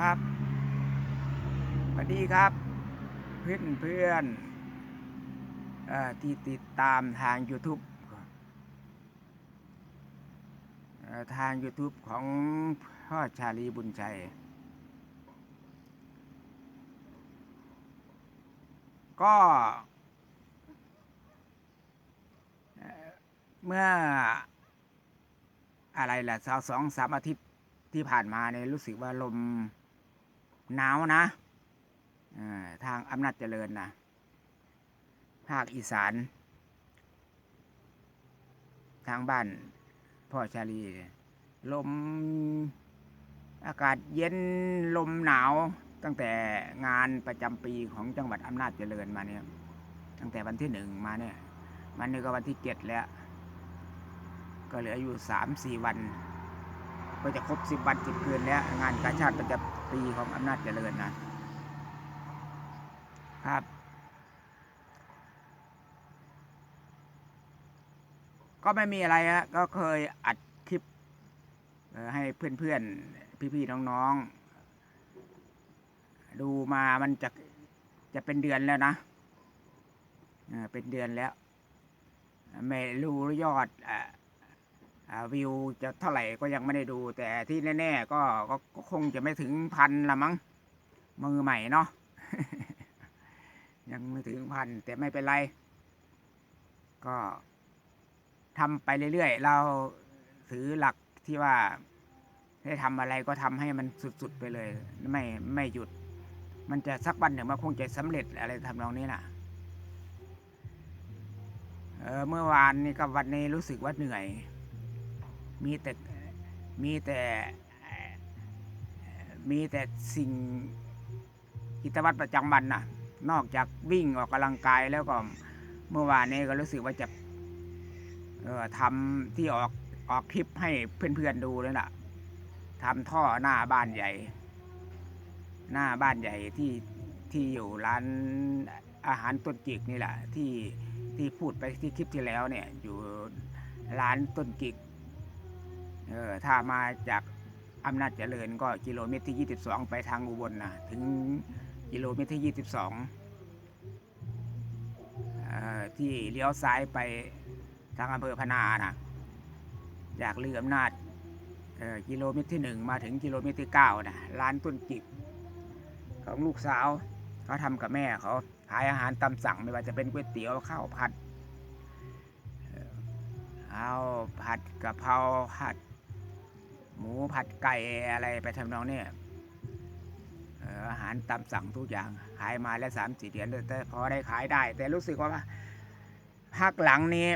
ครับสวัสดีครับ เพื่อนเพื่อนอที่ติดตามทาง YouTube ทาง YouTube ของพ่อชาลีบุญชัย ก็เมื่ออะไรล่ะสองสองสามอาทิตย์ที่ผ่านมาเนี่ยรู้สึกว่าลม หนาวนะทางอำนาจเจริญนะภาคอีสาน ทางบ้านพ่อชาลี ลมอากาศเย็นลมหนาว ตั้งแต่งานประจำปีของจังหวัดอำนาจเจริญมาเนี่ย ตั้งแต่วันที่หนึ่งมาเนี่ยมันนี่ก็วันที่เจ็ดแล้ว ก็เหลืออยู่สามสี่วัน ก็จะครบสิบวันสิบคืนแล้ว งานกาชาติประจำปีของอำนาจเจริญนะครับก็ไม่มีอะไรฮะก็เคยอัดคลิปให้เพื่อนๆ พี่ๆ น้องๆ ดูมามันจะจะเป็นเดือนแล้วนะเป็นเดือนแล้ว ไม่รู้ยอดอ่าอ่า วิวจะเท่าไหร่ก็ยังไม่ได้ดู แต่ที่แน่ๆก็ก็คงจะไม่ถึงพันละมั้งมือใหม่เนาะยังไม่ถึงพันแต่ไม่เป็นไร ก็ทำไปเรื่อยๆ เราถือหลักที่ว่าได้ทำอะไรก็ทำให้มันสุดๆไปเลย ไม่ไม่หยุด มันจะสักวันหนึ่งมันคงจะสำเร็จอะไรทำนองนี้นะเออเมื่อวานนี้กับวันนี้รู้สึกว่าเหนื่อย มีแต่มีแต่มีแต่สิ่งกิจวัตรประจำวันน่ะนอกจากวิ่งออกกำลังกายแล้วก็เมื่อวานนี้ก็รู้สึกว่าจะออทำที่ออกออกคลิปให้เพื่อนๆดูเลยล่ะทำท่อหน้าบ้านใหญ่ หน้าบ้านใหญ่ที่ที่อยู่ร้านอาหารต้นจิกนี่แหละที่ที่พูดไปที่คลิปที่แล้วเนี่ยอยู่ร้านต้นจิก เออถ้ามาจากอำนาจเจริญก็กิโลเมตรที่ 22 ไปทางอุบลนะถึงกิโลเมตรที่ 22เอ่อที่เลี้ยวซ้ายไปทางอำเภอพนานะจากเรืออำนาจเอ่อกิโลเมตรที่หนึ่งมาถึงกิโลเมตรที่เก้านะร้านต้นจิกของลูกสาวเขาทำกับแม่เขาขายอาหารตามสั่งไม่ว่าจะเป็นก๋วยเตี๋ยวข้าวผัดเอ่อข้าวผัดกะเพราผัด หมูผัดไก่อะไรไปทำนองเนี้ยอาหารตามสั่งทุกอย่างขายมาแล้วสามสี่เดือนแต่พอได้ขายได้ แต่รู้สึกว่าภาคหลังนี้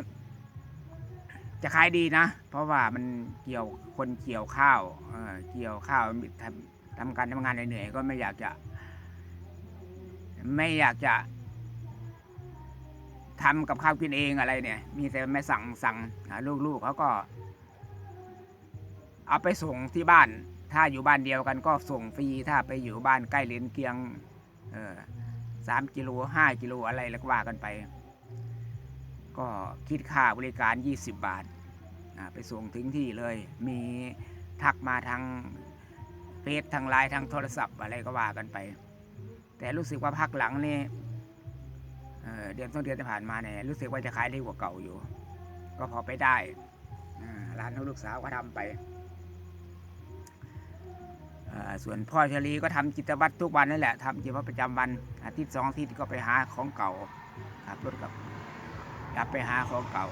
จะขายดีนะ เพราะว่ามันเกี่ยวคนเกี่ยวข้าวเเกี่ยวข้าวทำทำการทำงานเหนื่อยก็ไม่อยากจะ ไม่อยากจะทำกับข้าวกินเองอะไรเนี่ย มีแต่ไม่สั่งสั่งลูกๆเขาก็ เอาไปส่งที่บ้าน ถ้าอยู่บ้านเดียวกันก็ส่งฟรี ถ้าไปอยู่บ้านใกล้เลนเกียงเออสามกิโลห้ากิโลอะไรแล้วก็ว่ากันไป ก็คิดค่าบริการ 20 บาทอ่าไปส่งถึงที่เลย มีทักมาทางเฟซทางไลน์ทางโทรศัพท์อะไรก็ว่ากันไป แต่รู้สึกว่าพักหลังนี่เเดือนต้นเดือนที่ผ่านมาเนี่ยรู้สึกว่าจะขายไดีกว่าเก่าอยู่ ก็พอไปได้ร้านของลูกสาวก็ทำไป ส่วนพ่อชลีก็ทำกิจวัตรทุกวันนั่นแหละทำกิจวัตรประจำวันอาทิตย์สองอาทิตย์ก็ไปหาของเก่าขับรถกับอยากไปหาของเก่า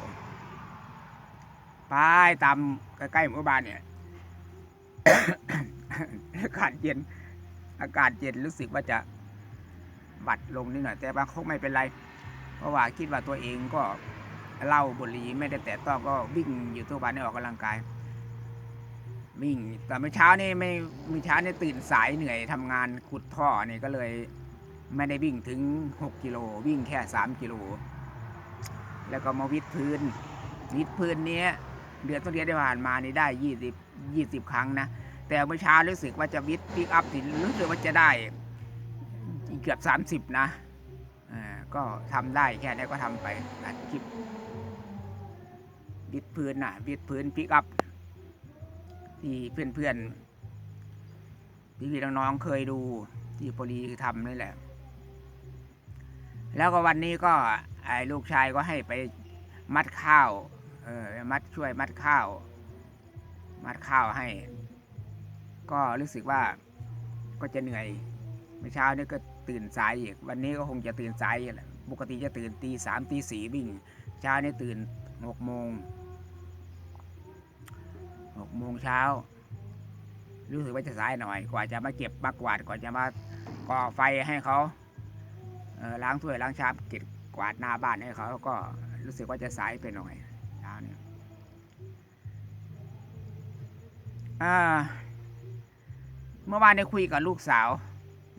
ไปตามใกล้ๆหมู่บ้านเนี่ยอากาศเย็น อากาศเย็นรู้สึกว่าจะบัดลงนิดหน่อย แต่บางคงไม่เป็นไร เพราะว่าคิดว่าตัวเองก็เล่าบุหรี่ไม่ได้แต่ต้องก็วิ่งอยู่ทุกวันในออกกำลังกาย วิ่ง แต่เมื่อเช้านี่ไม่เมื่อเช้านี่ตื่นสายเหนื่อยทำงานขุดท่อนี่ก็เลย ไม่ได้วิ่งถึง 6กิโลวิ่งแค่ 3กิโลแล้วก็มาวิดพื้นวิดพื้นเนี้ยเดือนต้นเดือนที่ผ่านมานี่ได้ยี่สิบยี่สิบครั้งนะ แต่เมื่อเช้ารู้สึกว่าจะวิดพิกอัพถึงรู้สึกว่าจะได้เกือบสามสิบนะอ่าก็ทำได้แค่นี้ก็ทำไปอัดคลิปวิดพื้นนะวิดพื้นพิกอัพ ที่เพื่อนเพื่อนที่พี่น้องๆเคยดูที่ปรีทำนี่แหละ แล้วก็วันนี้ก็ไอ้ลูกชายก็ให้ไปมัดข้าวเออมัดช่วยมัดข้าว มัดข้าวให้ ก็รู้สึกว่าก็จะเหนื่อยเมื่อเช้านี้ก็ตื่นสายอีกวันนี้ก็คงจะตื่นสายแหละปกติจะตื่นตีสามตีสี่วิ่ง เช้านี้ตื่นหกโมง หกโมงเช้า รู้สึกว่าจะสายหน่อย กว่าจะมาเก็บมากวาด กว่าจะมาก่อไฟให้เขาเออล้างถ้วยล้างชามเก็บกวาดหน้าบ้านให้เขาก็รู้สึกว่าจะสายไปหน่อยเช้านี้อ่าเมื่อวานได้คุยกับลูกสาว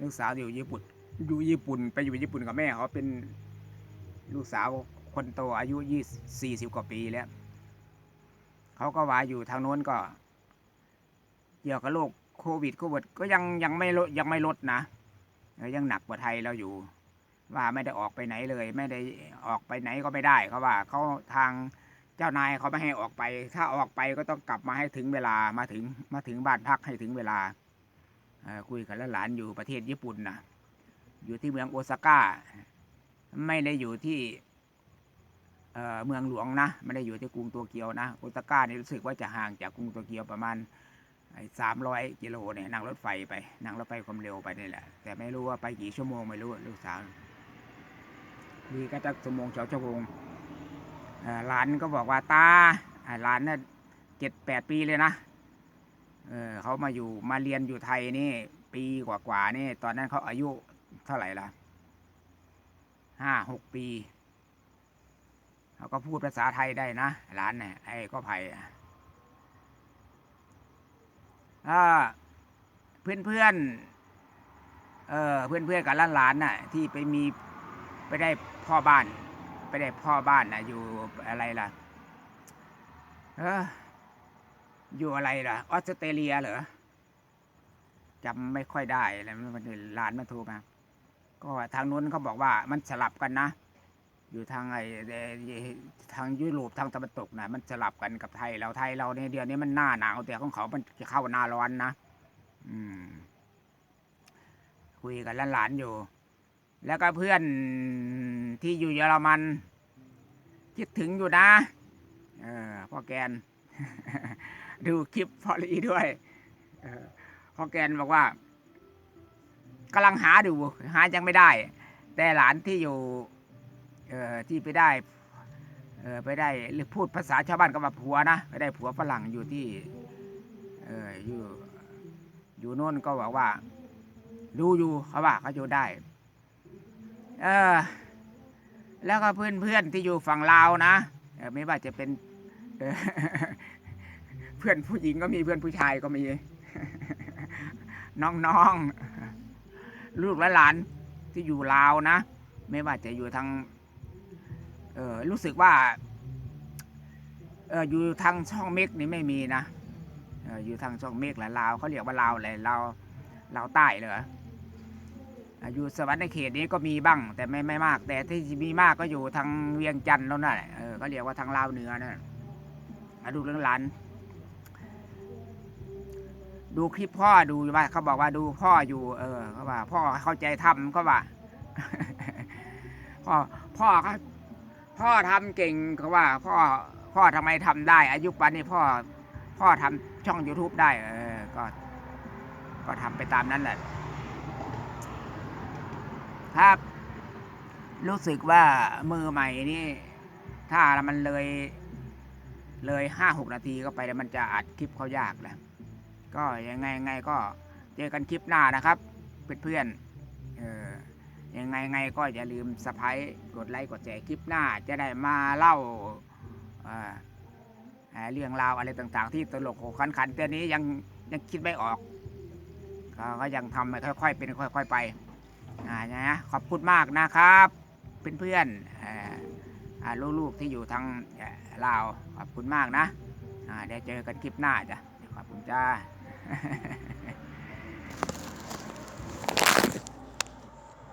ลูกสาวอยู่ญี่ปุ่นอยู่ญี่ปุ่น ไปอยู่ญี่ปุ่นกับแม่เขาเป็นลูกสาวคนโตอายุยี่สี่สิบกว่าปีแล้ว เขาก็ว่าอยู่ทางโน้นก็เกี่ยวกับโรคโควิดโควิดก็ยังยังไม่ลดยังไม่ลดนะยังหนักกว่าไทยเราอยู่ ว่าไม่ได้ออกไปไหนเลย ไม่ได้ออกไปไหนก็ไม่ได้เขาว่าเขาทางเจ้านายเขาไม่ให้ออกไป ถ้าออกไปก็ต้องกลับมาให้ถึงเวลามาถึงมาถึงบ้านพักให้ถึงเวลาคุยกับหลานอยู่ประเทศญี่ปุ่นนะอยู่ที่เมืองโอซาก้า ไม่ได้อยู่ที่ เมืองหลวงนะไม่ได้อยู่ที่กรุงโตเกียวนะโอซาก้านี่รู้สึกว่าจะห่างจากกรุงโตเกียวประมาณสามร้อยกิโลเนี่ยนั่งรถไฟไปนั่งรถไฟความเร็วไปนี่แหละ แต่ไม่รู้ว่าไปกี่ชั่วโมงไม่รู้ลูกสาวดีก็จะชั่วโมงสองชั่วโมงหลานก็บอกว่าตาอ่าหลานเนี่ยเจ็ดแปดปีเลยนะเออเขามาอยู่มาเรียนอยู่ไทยนี่ ปีกว่าๆนี่ ตอนนั้นเขาอายุเท่าไหร่ละห้าหกปี เขาก็พูดภาษาไทยได้นะหลานเนี่ยไอ้ก็ไผ่อะอ่าเพื่อนเพื่อนเออเพื่อนเพื่อนกับหลานๆน่ะที่ไปมีไปได้พ่อบ้าน ไปได้พ่อบ้านน่ะอยู่อะไรล่ะเอออยู่อะไรล่ะออสเตรเลียเหรอจำไม่ค่อยได้แล้วมันหลานมาโทรมาก็ทางนู้นเขาบอกว่ามันสลับกันนะ อยู่ทางไอ้ทางยุโรปทางตะวันตกนะมันสลับกันกับไทยเราไทยเราเนี่ยเดือนนี้มันหน้าหนาวแต่ของเขามันจะเข้าหน้าร้อนนะอืม คุยกับหลานๆอยู่ แล้วก็เพื่อนที่อยู่เยอรมัน คิดถึงอยู่นะ เออพ่อแกน ดูคลิปพอลีด้วยพ่อแกนบอกว่ากำลังหาดูหายังไม่ได้ แต่หลานที่อยู่ ที่ไปได้ไปได้หรือพูดภาษาชาวบ้านก็ว่าผัวนะไปได้ผัวฝรั่งอยู่ที่อยู่อยู่โน่นก็บอกว่า ดูอยู่เขาว่าเขาอยู่ได้เออแล้วก็เพื่อนเพื่อนที่อยู่ฝั่งลาวนะไม่ว่าจะเป็นเออเพื่อนผู้หญิงก็มีเพื่อนผู้ชายก็มี น้องๆ ลูกและหลานที่อยู่ลาวนะ ไม่ว่าจะอยู่ทาง เออรู้สึกว่าเอออยู่ทางช่องเมกนี่ไม่มีนะเอออยู่ทางช่องเมกแหละลาวเขาเรียกว่าลาวอะไรลาวลาวใต้เหรออะอยู่สวรรค์ในเขตนี้ก็มีบ้าง แต่ไม่ไม่มาก แต่ที่มีมากก็อยู่ทางเวียงจันทร์แล้วนั่นแหละเออเขาเรียกว่าทางลาวเหนือน่ะดูเรื่องหลานดูคลิปพ่อดูว่าเขาบอกว่าดูพ่ออยู่ เออเขาว่า พ่อเข้าใจทำเขาว่า พ่อพ่อเขา พ่อทำเก่งเขาว่า พ่อพ่อทำไมทำได้ อายุปันนี้พ่อ พ่อทำช่อง youtube ได้ เออ ก็ ก็ทำไปตามนั้นแหละครับรู้สึกว่ามือใหม่นี่ ถ้ามันเลย เลยห้าหกนาทีก็ไปแล้วมันจะอัดคลิปเขายากแหละก็ยังไงไงก็เจอกันคลิปหน้านะครับ เพื่อนๆ ยังไงไงก็อย่าลืมสไพร์กดไลค์กดแชร์คลิปหน้า จะได้มาเล่าเรื่องราวอะไรต่างๆ ที่ตลกโขขันขันแต่นี้ยังยังคิดไม่ออก ก็ยังทำค่อยๆเป็นค่อย ๆไปอ่านะขอบคุณมากนะครับเพื่อนๆลูกๆที่อยู่ทางลาวขอบคุณมากนะเดี๋ยวเจอกันคลิปหน้าจ้ะขอบคุณจ้า